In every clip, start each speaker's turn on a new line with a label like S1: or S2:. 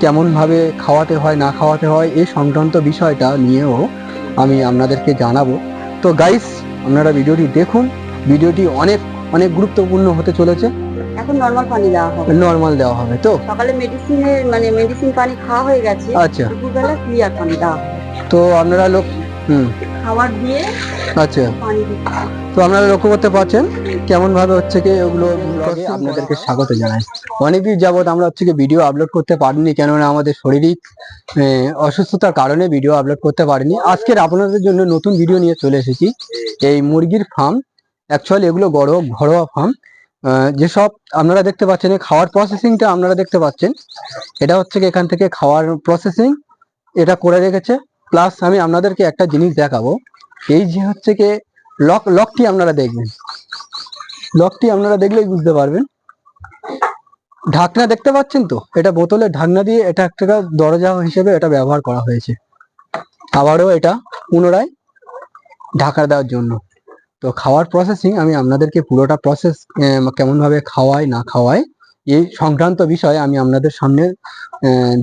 S1: কেমনভাবে খাওয়াতে হয় না খাওয়াতে হয় এই সংক্রান্ত বিষয়টা নিয়েও আমি আপনাদেরকে জানাব। তো গাইস আপনারা ভিডিওটি দেখুন। ভিডিওটি অনেক অনেক গুরুত্বপূর্ণ হতে চলেছে।
S2: এখন নর্মাল পানি দেওয়া হবে।
S1: নর্মাল দেওয়া হবে তো?
S2: সকালে মেডিসিনের মানে মেডিসিন পানি খাওয়া হয়ে গেছে।
S1: আচ্ছা।
S2: দুপুরবেলা ক্লিয়ার পানি দেওয়া
S1: তো আপনারা লোক হুম।
S2: খাবার দিয়ে
S1: আচ্ছা। তো আপনারা লক্ষ্য করতে পারছেন কেমন ভাবে হচ্ছে কি ওগুলো আপনাদেরকে স্বাগত জানাই। অনেকদিন যাবত আমরা হচ্ছে কি ভিডিও আপলোড করতে পারিনি কেননা আমাদের শারীরিক অসুস্থতার কারণে ভিডিও আপলোড করতে পারিনি। আজকের আপনাদের জন্য নতুন ভিডিও নিয়ে চলে এসেছি। এই মুরগির ফার্ম অ্যাকচুয়ালি এগুলো বড় ঘরোয়া ফার্ম যেসব আপনারা দেখতে পাচ্ছেন এই খাওয়ার প্রসেসিংটা আপনারা দেখতে পাচ্ছেন। এটা হচ্ছে কি এখান থেকে খাওয়ার প্রসেসিং এটা করে রেখেছে। প্লাস আমি আপনাদেরকে একটা জিনিস দেখাবো। এই যে হচ্ছে কি লক লকটি আপনারা দেখবেন। লকটি আপনারা দেখলেই বুঝতে পারবেন। ঢাকনা দেখতে পাচ্ছেন তো? এটা বোতলের ঢাকনা দিয়ে এটা একটা দরজা হিসেবে এটা ব্যবহার করা হয়েছে। আবারও এটা পুনরায় ঢাকা দেওয়ার জন্য। তো খাওয়ার প্রসেসিং আমি আপনাদেরকে পুরোটা প্রসেস কেমনভাবে খাওয়াই না খাওয়াই এই সংক্রান্ত বিষয়ে আমি আপনাদের সামনে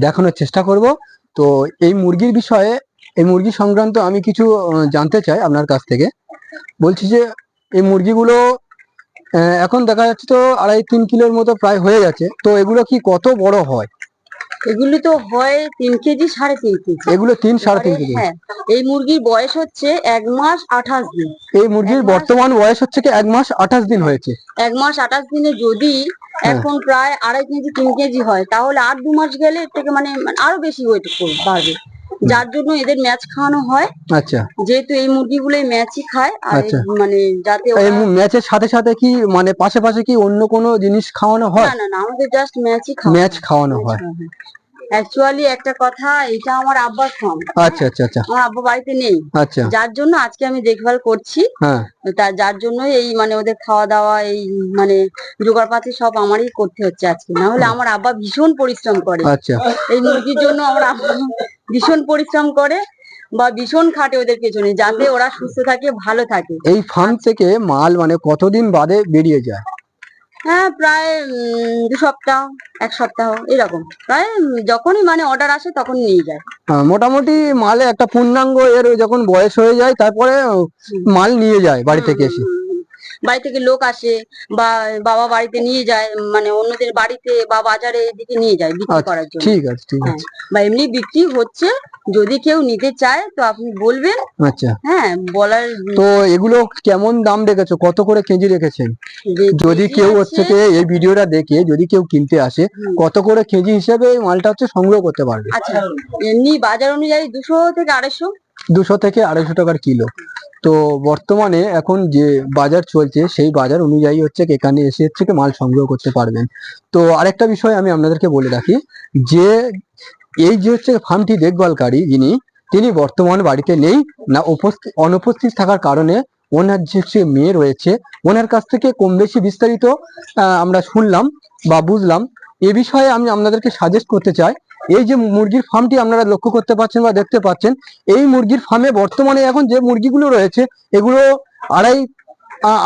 S1: দেখানোর চেষ্টা করব। তো এই মুরগির বিষয়ে, এই মুরগি সংক্রান্ত আমি কিছু জানতে চাই আপনার কাছ থেকে। বলছি যে, এই মুরগিগুলো এখন দেখা যাচ্ছে তো আড়াই তিন কিলোর মতো প্রায় হয়ে গেছে। তো এগুলো কি কত বড় হয়?
S2: এগুলি তো হয় তিন কেজি সাড়ে তিন কেজি।
S1: এগুলো তিন সাড়ে তিন কেজি।
S2: হ্যাঁ এই মুরগির বয়স হচ্ছে এক মাস আঠাশ দিন।
S1: এই মুরগির বর্তমান বয়স হচ্ছে কি এক মাস আঠাশ দিন হয়েছে।
S2: এক মাস আঠাশ দিনে যদি
S1: হ্যাঁ।
S2: এখন প্রায় আড়াই কেজি তিন কেজি হয় তাহলে আর দু মাস গেলে এর থেকে মানে মানে আরও বেশি ওয়েট বাড়বে যার জন্য এদের ম্যাচ খাওয়ানো হয়।
S1: আচ্ছা।
S2: যেহেতু এই মুরগিগুলো ম্যাচই খায় আর
S1: আচ্ছা।
S2: মানে যাতে
S1: ম্যাচের সাথে সাথে কি মানে পাশে পাশে কি অন্য কোনো জিনিস খাওয়ানো হয়?
S2: না না না আমাদের জাস্ট ম্যাচই খাওয়া
S1: ম্যাচ খাওয়ানো হয়।
S2: অ্যাকচুয়ালি একটা কথা এটা আমার আব্বার ফার্ম
S1: আচ্ছা আচ্ছা আচ্ছা।
S2: আমার আব্বা বাড়িতে নেই।
S1: আচ্ছা।
S2: যার জন্য আজকে আমি দেখভাল করছি।
S1: হ্যাঁ।
S2: তা যার জন্য এই মানে ওদের খাওয়া দাওয়া এই মানে জোগাড়পাতি সব আমারই করতে হচ্ছে আজকে। না হলে আমার আব্বা ভীষণ পরিশ্রম করে।
S1: আচ্ছা।
S2: এই মুরগির জন্য আমার আব্বা ভীষণ পরিশ্রম করে বা ভীষণ খাটে ওদের পেছনে যাতে ওরা সুস্থ থাকে ভালো থাকে।
S1: এই ফার্ম থেকে মাল মানে কতদিন বাদে বেরিয়ে যায়?
S2: হ্যাঁ প্রায় দু সপ্তাহ এক সপ্তাহ এরকম। প্রায় যখনই মানে অর্ডার আসে তখন নিয়ে যায়।
S1: আহ, মোটামুটি মালে একটা পূর্ণাঙ্গ এর যখন বয়স হয়ে যায় তারপরে মাল নিয়ে যায় বাড়ি থেকে এসে।
S2: বাড়ি থেকে লোক আসে বা বাবা বাড়িতে নিয়ে যায় মানে অন্যদের বাড়িতে বা বাজারে এদিকে নিয়ে যায় বিক্রি
S1: আচ্ছা,
S2: করার জন্য।
S1: ঠিক আছে ঠিক
S2: হ্যাঁ।
S1: আছে।
S2: বা এমনি বিক্রি হচ্ছে যদি কেউ নিতে চায় তো আপনি বলবেন।
S1: আচ্ছা।
S2: হ্যাঁ বলার
S1: তো এগুলো কেমন দাম রেখেছো? কত করে কেজি রেখেছেন? যদি কেউ হচ্ছে এই ভিডিওটা দেখে যদি কেউ কিনতে আসে কত করে কেজি হিসেবে এই মালটা হচ্ছে সংগ্রহ করতে পারবে?
S2: আচ্ছা এমনি বাজার অনুযায়ী দুশো থেকে আড়াইশো।
S1: দুশো থেকে আড়াইশো টাকার কিলো। তো বর্তমানে এখন যে বাজার চলছে, সেই বাজার অনুযায়ী হচ্ছে এখানে এসে হচ্ছে মাল সংগ্রহ করতে পারবেন। তো আরেকটা বিষয় আমি আপনাদেরকে বলে রাখি, যে এই যে হচ্ছে ফার্মটি দেখভালকারী যিনি, তিনি বর্তমান বাড়িতে নেই, না উপস্থিত অনুপস্থিত থাকার কারণে ওনার যে হচ্ছে মেয়ে রয়েছে, ওনার কাছ থেকে কম বেশি বিস্তারিত আমরা শুনলাম বা বুঝলাম। এ বিষয়ে আমি আপনাদেরকে সাজেস্ট করতে চাই এই যে মুরগির ফার্মটি আপনারা লক্ষ্য করতে পাচ্ছেন বা দেখতে পাচ্ছেন, এই মুরগির ফার্মে বর্তমানে এখন যে মুরগিগুলো রয়েছে, এগুলো আড়াই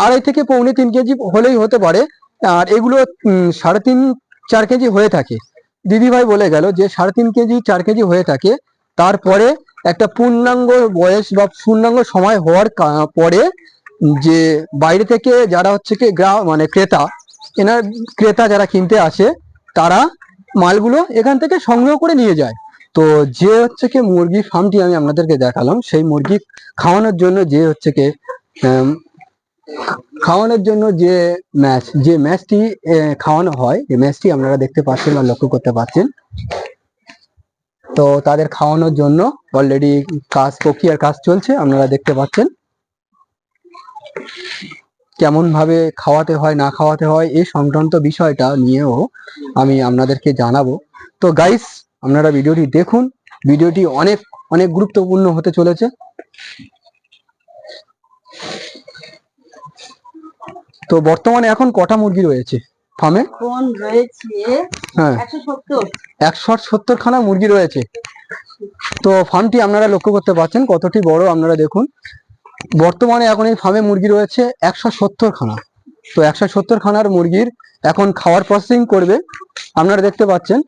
S1: আড়াই থেকে পৌনে তিন কেজি হলেই হতে পারে, আর এগুলো সাড়ে তিন, চার কেজি হয়ে থাকে। দিদি ভাই বলে গেল যে সাড়ে তিন কেজি, চার কেজি হয়ে থাকে। তারপরে একটা পূর্ণাঙ্গ বয়স বা পূর্ণাঙ্গ সময় হওয়ার পরে যে বাইরে থেকে যারা হচ্ছে কি গ্রাহ মানে ক্রেতা, এনার ক্রেতা যারা কিনতে আসে, তারা মালগুলো এখান থেকে সংগ্রহ করে নিয়ে যায়। তো যে হচ্ছে কি মুরগি ফার্মটি আমি আপনাদেরকে দেখালাম, সেই মুরগি খাওয়ানোর জন্য যে হচ্ছে কি খাওয়ানোর জন্য যে ম্যাচ, যে ম্যাচটি খাওয়ানো হয় এই ম্যাচটি আপনারা দেখতে পাচ্ছেন বা লক্ষ্য করতে পাচ্ছেন। তো তাদের খাওয়ানোর জন্য অলরেডি কাজ প্রক্রিয়ার কাজ চলছে, আপনারা দেখতে পাচ্ছেন। কেমন ভাবে খাওয়াতে হয় না খাওয়াতে হয় এই সংক্রান্ত বিষয়টা নিয়েও আমি আপনাদেরকে জানাব। তো গাইস আপনারা ভিডিওটি দেখুন। ভিডিওটি অনেক অনেক গুরুত্বপূর্ণ হতে চলেছে। তো বর্তমানে এখন কটা মুরগি রয়েছে? ফার্মে?
S2: এখন রয়েছে
S1: হ্যাঁ।
S2: একশো সত্তর।
S1: খানা মুরগি রয়েছে। তো ফার্মটি আপনারা লক্ষ্য করতে পারছেন কতটি বড় আপনারা দেখুন। বর্তমানে এখন এই ফার্মে মুরগি রয়েছে একশো সত্তর খানা। তো একশো সত্তর খানার মুরগির এখন খাওয়ার প্রসেসিং করবে। আপনারা দেখতে পাচ্ছেন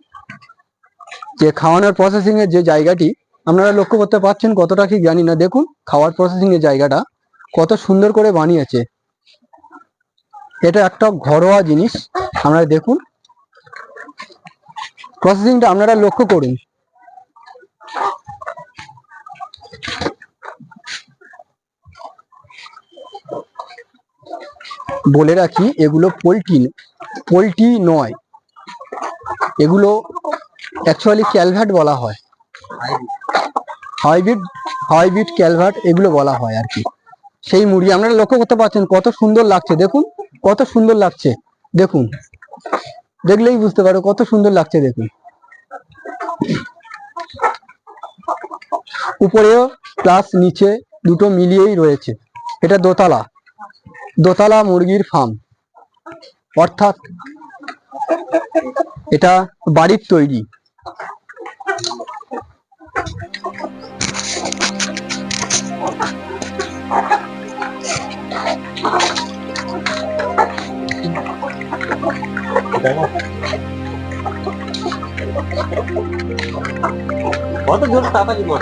S1: যে খাওয়ানোর প্রসেসিং এর যে জায়গাটি, আপনারা লক্ষ্য করতে পারছেন কতটা কি জানি না। দেখুন, খাওয়ার প্রসেসিং এর জায়গাটা কত সুন্দর করে বানিয়েছে। এটা একটা ঘরোয়া জিনিস। আপনারা দেখুন প্রসেসিংটা আপনারা লক্ষ্য করুন। বলে রাখি, এগুলো পোলট্রি পোলট্রি নয়। এগুলো অ্যাকচুয়ালি ক্যালভার্ট বলা হয়। হাইব্রিড হাইব্রিড ক্যালভার্ট এগুলো বলা হয় আর কি। সেই মুরগি আপনারা লক্ষ্য করতে পারছেন কত সুন্দর লাগছে, দেখুন, কত সুন্দর লাগছে, দেখুন। দেখলেই বুঝতে পারো কত সুন্দর লাগছে, দেখুন। উপরেও প্লাস নিচে দুটো মিলিয়েই রয়েছে। এটা দোতলা। দোতলা মুরগির ফার্ম অর্থাৎ এটা বাড়ির তৈরি।
S3: কত জোর তাড়াতাড়ি বল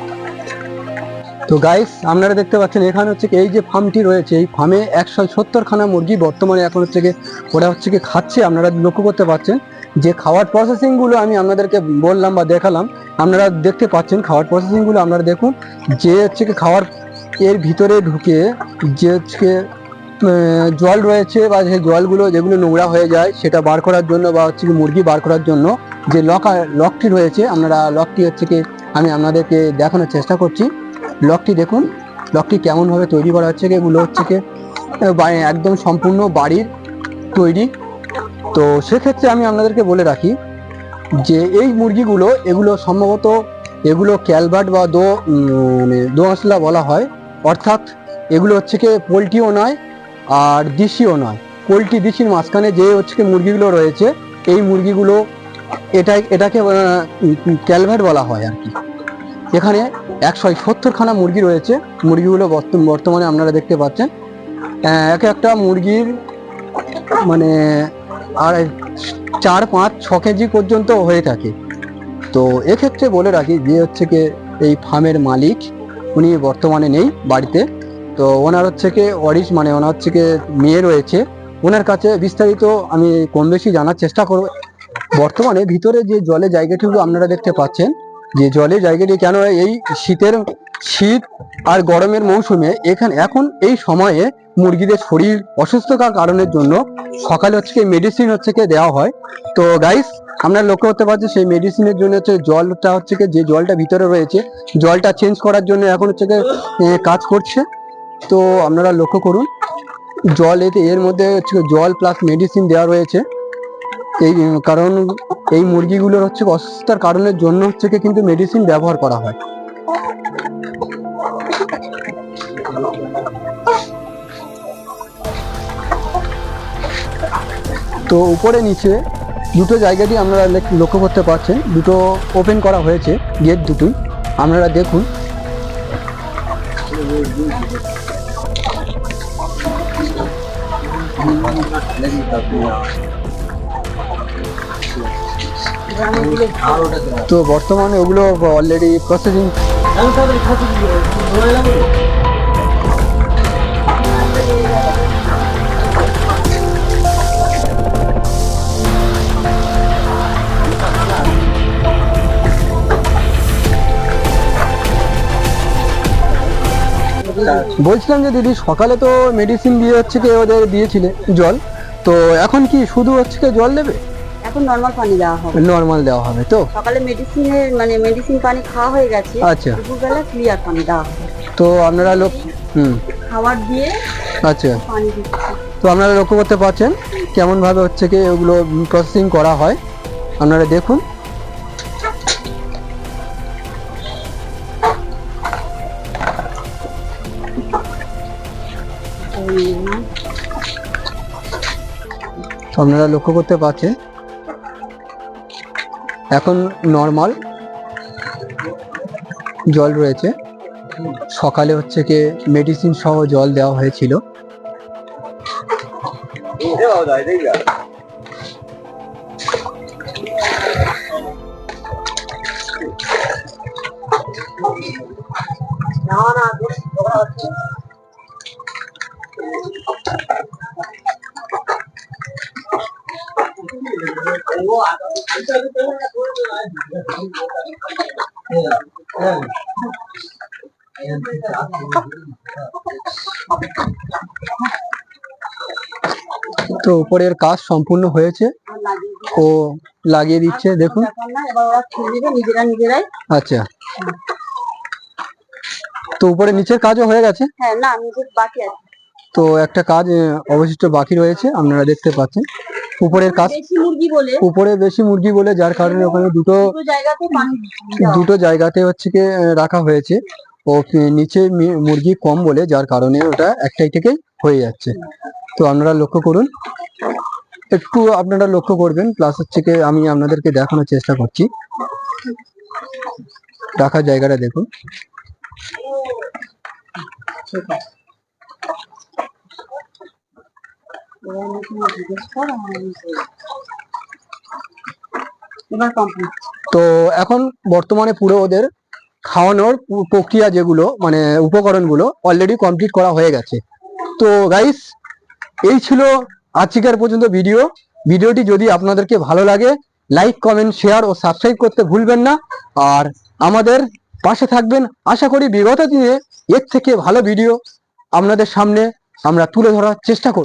S1: তো গাইস আপনারা দেখতে পাচ্ছেন, এখানে হচ্ছে এই যে ফার্মটি রয়েছে, এই ফার্মে একশো সত্তর খানা মুরগি বর্তমানে এখন হচ্ছে কি ওরা হচ্ছে কি খাচ্ছে। আপনারা লক্ষ্য করতে পারছেন যে খাওয়ার প্রসেসিংগুলো আমি আপনাদেরকে বললাম বা দেখালাম। আপনারা দেখতে পাচ্ছেন খাওয়ার প্রসেসিংগুলো আপনারা দেখুন যে হচ্ছে কি খাওয়ার এর ভিতরে ঢুকে যে হচ্ছে জল রয়েছে বা যে জলগুলো, যেগুলো নোংরা হয়ে যায়, সেটা বার করার জন্য বা হচ্ছে কি মুরগি বার করার জন্য যে লক লকটি রয়েছে, আপনারা লকটি হচ্ছে কি আমি আপনাদেরকে দেখানোর চেষ্টা করছি। লকটি দেখুন। লকটি কেমনভাবে তৈরি করা হচ্ছে এগুলো হচ্ছে কি একদম সম্পূর্ণ বাড়ির তৈরি। তো সেক্ষেত্রে আমি আপনাদেরকে বলে রাখি যে এই মুরগিগুলো, এগুলো সম্ভবত এগুলো ক্যালবার্ট বা দো মানে দোআঁশলা বলা হয়। অর্থাৎ এগুলো হচ্ছে কি, পোলট্রিও নয় আর দেশিও নয়। পোলট্রি দেশির মাঝখানে যে হচ্ছে কি মুরগিগুলো রয়েছে, এই মুরগিগুলো এটাই, এটাকে ক্যালভার্ট বলা হয় আর কি। এখানে একশো সত্তর খানা মুরগি রয়েছে। মুরগিগুলো বর্ত- বর্তমানে আপনারা দেখতে পাচ্ছেন। এক একটা মুরগির মানে আর চার, পাঁচ, ছ কেজি পর্যন্ত হয়ে থাকে। তো এক্ষেত্রে বলে রাখি যে হচ্ছে কি এই ফার্মের মালিক উনি বর্তমানে নেই বাড়িতে। তো ওনার হচ্ছে কি অরিস মানে ওনার হচ্ছে কি মেয়ে রয়েছে। ওনার কাছে বিস্তারিত আমি কম বেশি জানার চেষ্টা করব। বর্তমানে ভিতরে যে জলে জায়গাটুকু আপনারা দেখতে পাচ্ছেন যে জলের জায়গাটি কেন এই শীতের শীত আর গরমের মৌসুমে এখানে এখন এই সময়ে মুরগিদের শরীর অসুস্থতার কারণের জন্য সকালে হচ্ছে মেডিসিন হচ্ছে দেওয়া হয়। তো গাইস আমরা লক্ষ্য করতে পারছি সেই মেডিসিনের জন্য হচ্ছে জলটা হচ্ছে যে জলটা ভিতরে রয়েছে, জলটা চেঞ্জ করার জন্য এখন হচ্ছে কাজ করছে। তো আপনারা লক্ষ্য করুন, জল এতে এর মধ্যে হচ্ছে জল প্লাস মেডিসিন দেওয়া রয়েছে। এই কারণ এই মুরগিগুলোর হচ্ছে অসুস্থতার কারণের জন্য হচ্ছে কিন্তু মেডিসিন ব্যবহার করা হয়। তো উপরে নিচে দুটো জায়গাটি আপনারা লক্ষ্য করতে পারছেন। দুটো ওপেন করা হয়েছে গেট দুটোই। আপনারা দেখুন। তো বর্তমানে ওগুলো অলরেডি প্রসেসিং বলছিলাম যে দিদি, সকালে তো মেডিসিন দিয়ে হচ্ছে কি ওদের দিয়েছিলে জল। তো এখন কি শুধু হচ্ছে জল দেবে?
S2: এখন নর্মাল পানি দেওয়া হবে।
S1: নর্মাল দেওয়া হবে তো?
S2: সকালে মেডিসিনের মানে মেডিসিন পানি খাওয়া হয়ে গেছে।
S1: আচ্ছা।
S2: দুপুরবেলা ক্লিয়ার পানি দেওয়া হবে।
S1: তো আপনারা লোক হুম।
S2: খাবার দিয়ে
S1: আচ্ছা।
S2: পানি
S1: তো আপনারা লক্ষ্য করতে পারছেন কেমন ভাবে হচ্ছে কি ওগুলো প্রসেসিং করা হয়? আপনারা দেখুন। আপনারা লক্ষ্য করতে পারছেন এখন নর্মাল জল রয়েছে। সকালে হচ্ছে কি মেডিসিন সহ জল দেওয়া হয়েছিল। তো উপরের কাজ সম্পূর্ণ হয়েছে। ও লাগিয়ে দিচ্ছে দেখুন।
S2: নিজেরা নিজেরাই
S1: আচ্ছা। তো উপরে নিচের কাজও হয়ে গেছে?
S2: হ্যাঁ না বাকি আছে।
S1: তো একটা কাজ অবশিষ্ট বাকি রয়েছে আপনারা দেখতে পাচ্ছেন। উপরের কাজ উপরে বেশি মুরগি বলে যার কারণে ওখানে দুটো
S2: দুটো জায়গাতে
S1: হচ্ছে কি রাখা হয়েছে। ও নিচে মুরগি কম বলে যার কারণে ওটা একটাই থেকেই হয়ে যাচ্ছে। তো আপনারা লক্ষ্য করুন। একটু আপনারা লক্ষ্য করবেন। প্লাস হচ্ছে কি আমি আপনাদেরকে দেখানোর চেষ্টা করছি। রাখার জায়গাটা দেখুন।
S2: এবার কমপ্লিট
S1: তো এখন বর্তমানে পুরো ওদের খাওয়ানোর প্রক্রিয়া যেগুলো মানে উপকরণগুলো অলরেডি কমপ্লিট করা হয়ে গেছে। তো গাইস এই ছিল আজকের পর্যন্ত ভিডিও ভিডিওটি যদি আপনাদেরকে ভালো লাগে লাইক কমেন্ট শেয়ার ও সাবস্ক্রাইব করতে ভুলবেন না। আর আমাদের পাশে থাকবেন, আশা করি বিগত দিনে এর থেকে ভালো ভিডিও আপনাদের সামনে আমরা তুলে ধরার চেষ্টা করব।